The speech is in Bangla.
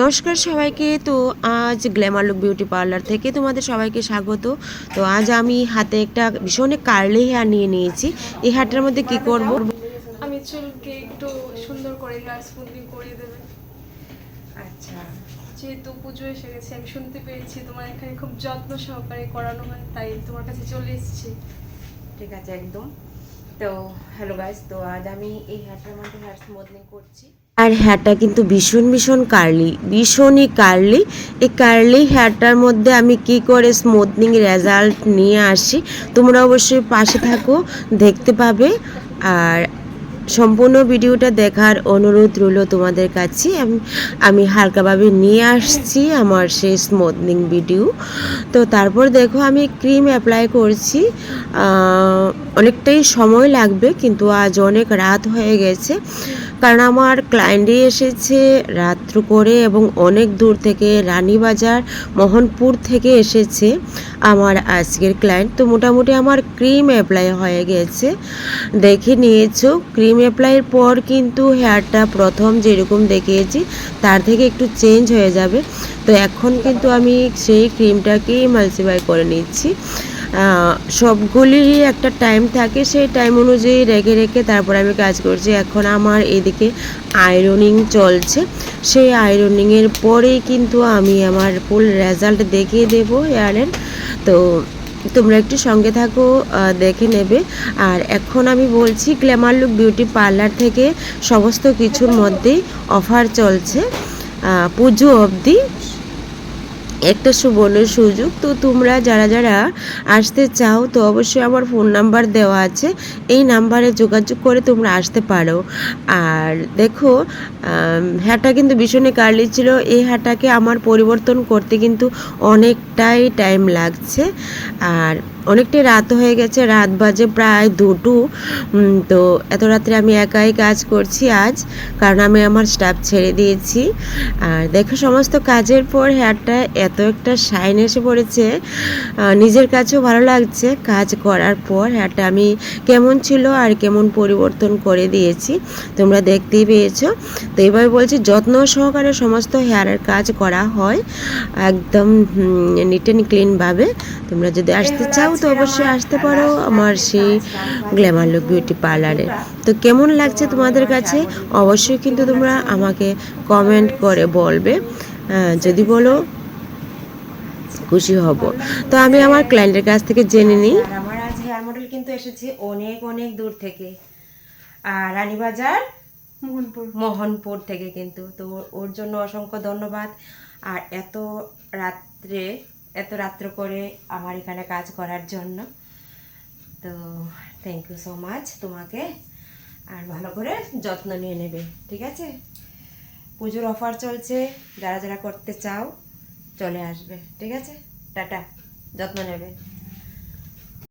নমস্কার সবাইকে। তো আজ গ্ল্যামার লুক বিউটি পার্লার থেকে তোমাদের সবাইকে স্বাগত। তো আজ আমি হাতে একটা ভীষণ কার্লি হেয়ার নিয়ে নিয়েছি। এই হেয়ারটার মধ্যে কি করব? আমি চুলকে একটু সুন্দর করে হেয়ার স্মুথিং করিয়ে দেবে। আচ্ছা। যেহেতু পুজো এসে গেছে আমি শুনতে পেরেছি তোমার এখানে খুব যত্ন সহকারে করানো হয় তাই তোমার কাছে চলে এসেছি। ঠিক আছে একদম। তো হ্যালো আমি এই করছি। আর হেয়ারটা কিন্তু ভীষণ ভীষণ কার্লি ভীষণই কার্লি এই কার্লি হেয়ারটার মধ্যে আমি কি করে স্মুথনিং রেজাল্ট নিয়ে আসি, তোমরা অবশ্যই পাশে থাকো, দেখতে পাবে। আর সম্পূর্ণ ভিডিওটা দেখার অনুরোধ রইল তোমাদের কাছে। আমি- হালকাভাবে নিয়ে আসছি আমার সেই স্মুথনিং ভিডিও তো তারপর দেখো আমি ক্রিম অ্যাপ্লাই করছি। অনেকটাই সময় লাগবে কিন্তু আজ অনেক রাত হয়ে গেছে। কারণ আমার ক্লায়েন্টই এসেছে রাত্র করে এবং অনেক দূর থেকে রানীবাজার, মোহনপুর থেকে এসেছে। আমার আজকের ক্লায়েন্ট তো মোটামুটি আমার ক্রিম অ্যাপ্লাই হয়ে গেছে। দেখে নিয়েছো ক্রিম অ্যাপ্লাইয়ের পর কিন্তু হেয়ারটা প্রথম যেরকম দেখিয়েছি, তার থেকে একটু চেঞ্জ হয়ে যাবে। তো এখন কিন্তু আমি সেই ক্রিমটাকেই মালসিফাই করে নিচ্ছি। সবগুলিরই একটা টাইম থাকে, সেই টাইম অনুযায়ী রেখে রেখে তারপর আমি কাজ করছি। এখন আমার এদিকে আয়রনিং চলছে। সেই আয়রনিংয়ের পরেই কিন্তু আমি আমার ফুল রেজাল্ট দেখিয়ে দেবো এয়ারের তো তোমরা একটু সঙ্গে থাকো দেখে নেবে। আর এখন আমি বলছি গ্ল্যামার লুক বিউটি পার্লার থেকে সমস্ত কিছুর মধ্যেই অফার চলছে। পুজো অবধি একটা সুবর্ণ সুযোগ। তো তোমরা যারা যারা আসতে চাও, তো অবশ্যই আমার ফোন নাম্বার দেওয়া আছে। এই নাম্বারে যোগাযোগ করে তোমরা আসতে পারো। আর দেখো হ্যাঁটা কিন্তু ভীষণই কার্লি ছিল। এই হ্যাঁটাকে আমার পরিবর্তন করতে কিন্তু অনেকটাই টাইম লাগছে। আর অনেকটাই রাত হয়ে গেছে, রাত বাজে প্রায় দুটো। তো এত রাত্রে আমি একাই কাজ করছি আজ, কারণ আমি আমার স্টাফ ছেড়ে দিয়েছি। আর দেখো সমস্ত কাজের পর হেয়ারটা এত একটা শাইন এসে পড়েছে। নিজের কাছেও ভালো লাগছে। কাজ করার পর হেয়ারটা আমি কেমন ছিল আর কেমন পরিবর্তন করে দিয়েছি, তোমরা দেখতেই পেয়েছ। তো এবার বলছি, যত্ন সহকারে সমস্ত হেয়ারের কাজ করা হয়। একদম নিট অ্যান্ড ক্লিনভাবে তোমরা যদি আসতে চাও তো অবশ্যই আসতে পারো আমার সেই গ্ল্যামার লুক বিউটি পার্লারে তো কেমন লাগছে তোমাদের কাছে? অবশ্যই কিন্তু তোমরা আমাকে কমেন্ট করে বলবে। যদি বলো খুশি হব। তো আমি আমার ক্লায়েন্টের কাছ থেকে জেনে নিই। আমার আজ হেয়ার মডেল কিন্তু এসেছে অনেক অনেক দূর থেকে। আর রানীবাজার মোহনপুর। মোহনপুর থেকে কিন্তু। তো ওর জন্য অসংখ্য ধন্যবাদ। আর এত রাত্রে এত রাত্র করে আমার এখানে কাজ করার জন্য। তো থ্যাংক ইউ সো মাচ তোমাকে। আর ভালো করে যত্ন নিয়ে নেবে, ঠিক আছে? পুজোর অফার চলছে, যারা যারা করতে চাও, চলে আসবে, ঠিক আছে? টাটা, যত্ন নেবে।